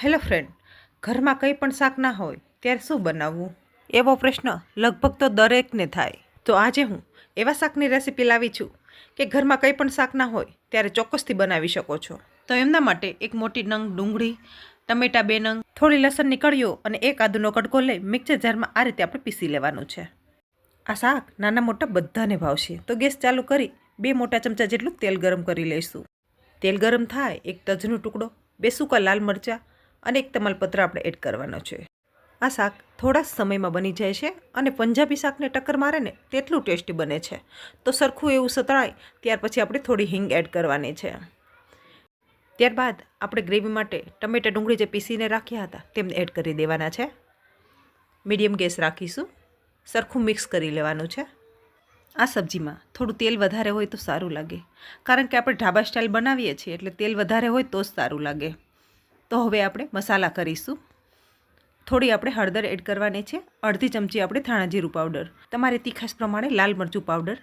Hello friend ઘરમાં કંઈ પણ શાક ના હોય ત્યારે શું બનાવવું? એવો પ્રશ્ન લગભગ તો દરેકને થાય. તો આજે હું એવા શાકની રેસીપી લાવી છું કે ઘરમાં કંઈ પણ શાક ના હોય ત્યારે ચોક્કસથી બનાવી શકો છો. તો એમના માટે એક મોટી નંગ ડુંગળી ટમેટા બે નંગ થોડી લસણની કળીઓ અને એક આદુનો કટકો લઈ મિક્સર જારમાં આ રીતે આપણે પીસી લેવાનું છે. આ શાક નાના મોટા બધાને ભાવશે. તો ગેસ ચાલુ કરી બે મોટા ચમચા જેટલું તેલ ગરમ કરી લઈશું. તેલ ગરમ થાય એક તજનો ટુકડો બે સૂકા લાલ મરચાં અને એક તમાલપત્ર આપણે એડ કરવાનો છે. આ શાક થોડા સમયમાં બની જાય છે અને પંજાબી શાકને ટક્કર મારે ને તેટલું ટેસ્ટી બને છે. તો સરખું એવું સતળાય, ત્યાર પછી આપણે થોડી હિંગ એડ કરવાની છે. ત્યારબાદ આપણે ગ્રેવી માટે ટમેટા ડુંગળી જે પીસીને રાખ્યા હતા તેમને એડ કરી દેવાના છે. મીડિયમ ગેસ રાખીશું. સરખું મિક્સ કરી લેવાનું છે. આ સબ્જીમાં થોડું તેલ વધારે હોય તો સારું લાગે. કારણ કે આપણે ઢાબા સ્ટાઇલ બનાવીએ છીએ એટલે તેલ વધારે હોય તો જ સારું લાગે. તો હવે આપણે મસાલા કરીશું. થોડી આપણે હળદર એડ કરવાની છે. અડધી ચમચી આપણે ધાણા જીરું પાવડર. તમારે તીખાશ પ્રમાણે લાલ મરચું પાવડર.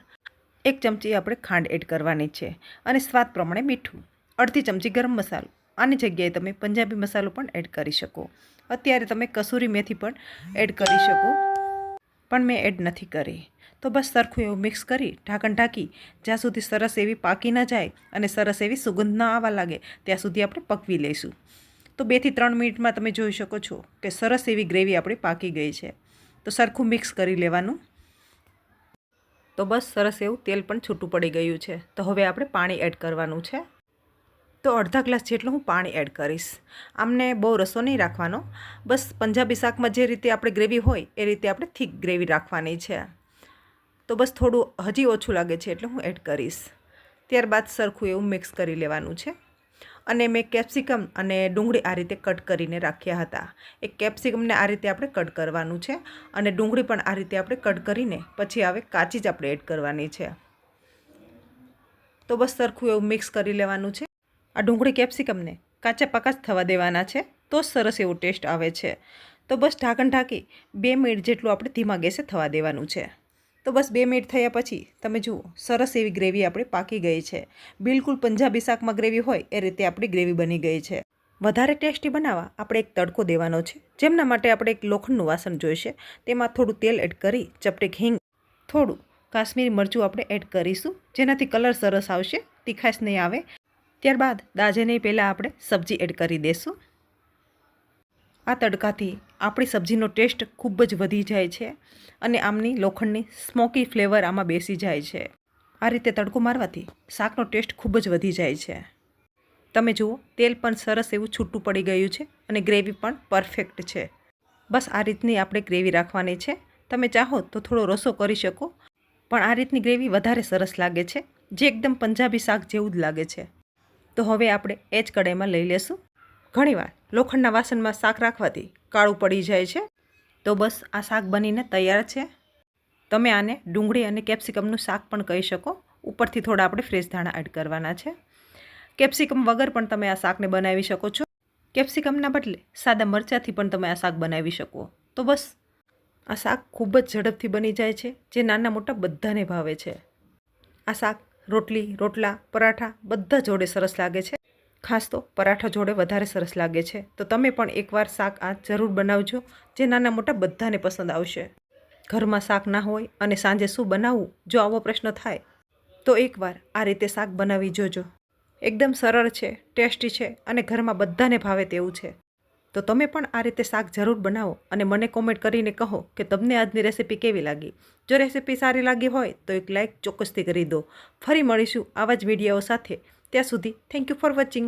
એક ચમચી આપણે ખાંડ એડ કરવાની છે અને સ્વાદ પ્રમાણે મીઠું. અડધી ચમચી ગરમ મસાલો. આની જગ્યાએ તમે પંજાબી મસાલો પણ એડ કરી શકો. અત્યારે તમે કસૂરી મેથી પણ એડ કરી શકો. પણ મેં એડ નથી કરી. તો બસ સરખું એવું મિક્સ કરી ઢાંકણ ઢાંકી. જ્યાં સુધી સરસ એવી પાકી ન જાય અને સરસ એવી સુગંધ ન આવવા લાગે, ત્યાં સુધી આપણે પકવી લઈશું. તો બેથી ત્રણ મિનિટમાં તમે જોઈ શકો છો કે સરસ એવી ગ્રેવી આપણી પાકી ગઈ છે. તો સરખું મિક્સ કરી લેવાનું. તો બસ સરસ એવું તેલ પણ છૂટું પડી ગયું છે. તો હવે આપણે પાણી એડ કરવાનું છે. તો અડધા ગ્લાસ જેટલું હું પાણી એડ કરીશ. આમને બહુ રસો નહીં રાખવાનો. બસ પંજાબી શાકમાં જે રીતે આપણે ગ્રેવી હોય એ રીતે આપણે થીક ગ્રેવી રાખવાની છે. તો બસ થોડું હજી ઓછું લાગે છે એટલે હું એડ કરીશ. ત્યારબાદ સરખું એવું મિક્સ કરી લેવાનું છે. અને મેં કેપ્સિકમ અને ડુંગળી આ રીતે કટ કરીને રાખ્યા હતા. એ કેપ્સિકમને આ રીતે આપણે કટ કરવાનું છે અને ડુંગળી પણ આ રીતે આપણે કટ કરીને પછી હવે કાચી જ આપણે એડ કરવાની છે. તો બસ સરખું એવું મિક્સ કરી લેવાનું છે. આ ડુંગળી કેપ્સિકમને કાચા પાકા થવા દેવાના છે તો સરસ એવું ટેસ્ટ આવે છે. તો બસ ઢાંકણ ઢાંકી બે મિનિટ જેટલું આપણે ધીમા ગેસે થવા દેવાનું છે. તો બસ બે મિનિટ થયા પછી તમે જુઓ, સરસ એવી ગ્રેવી આપણી પાકી ગઈ છે. બિલકુલ પંજાબી શાકમાં ગ્રેવી હોય એ રીતે આપણી ગ્રેવી બની ગઈ છે. વધારે ટેસ્ટી બનાવવા આપણે એક તડકો દેવાનો છે, જેમના માટે આપણે એક લોખંડનું વાસણ જોઈશે. તેમાં થોડું તેલ એડ કરી ચપટીક હિંગ થોડું કાશ્મીરી મરચું આપણે એડ કરીશું, જેનાથી કલર સરસ આવશે, તીખાશ નહીં આવે. ત્યારબાદ દાજે નહીં પહેલાં આપણે સબ્જી એડ કરી દઈશું આ તડકાથી આપણી સબ્જીનો ટેસ્ટ ખૂબ જ વધી જાય છે અને આમની લોખંડની સ્મોકી ફ્લેવર આમાં બેસી જાય છે. આ રીતે તડકો મારવાથી શાકનો ટેસ્ટ ખૂબ જ વધી જાય છે. તમે જુઓ, તેલ પણ સરસ એવું છૂટું પડી ગયું છે અને ગ્રેવી પણ પરફેક્ટ છે. બસ આ રીતની આપણે ગ્રેવી રાખવાની છે. તમે ચાહો તો થોડો રસો કરી શકો, પણ આ રીતની ગ્રેવી વધારે સરસ લાગે છે, જે એકદમ પંજાબી શાક જેવું જ લાગે છે. તો હવે આપણે એ જ કડાઈમાં લઈ લેશું. ઘણીવાર લોખંડના વાસણમાં શાક રાખવાથી કાળું પડી જાય છે. તો બસ આ શાક બનીને તૈયાર છે. તમે આને ડુંગળી અને કેપ્સિકમનું શાક પણ કહી શકો. ઉપરથી થોડા આપણે ફ્રેશ ધાણા એડ કરવાના છે. કેપ્સિકમ વગર પણ તમે આ શાકને બનાવી શકો છો. કેપ્સિકમના બદલે સાદા મરચાંથી પણ તમે આ શાક બનાવી શકો. તો બસ, આ શાક ખૂબ જ ઝડપથી બની જાય છે, જે નાના મોટા બધાને ભાવે છે. આ શાક રોટલી, રોટલા, પરાઠા બધા જોડે સરસ લાગે છે. ખાસ તો પરાઠા જોડે વધારે સરસ લાગે છે. તો તમે પણ એકવાર શાક આ જરૂર બનાવજો, જે નાના મોટા બધાને પસંદ આવશે. ઘરમાં શાક ના હોય અને સાંજે શું બનાવવું, જો આવો પ્રશ્ન થાય, તો એકવાર આ રીતે શાક બનાવી જોજો. એકદમ સરળ છે, ટેસ્ટી છે અને ઘરમાં બધાને ભાવે તેવું છે. તો તમે પણ આ રીતે શાક જરૂર બનાવો અને મને કોમેન્ટ કરીને કહો કે તમને આજની રેસીપી કેવી લાગી. જો રેસીપી સારી લાગી હોય તો એક લાઇક ચોક્કસથી કરી દો. ફરી મળીશું આવા જ વીડિયો સાથે. ત્યાં સુધી થેન્ક યુ ફોર વોચિંગ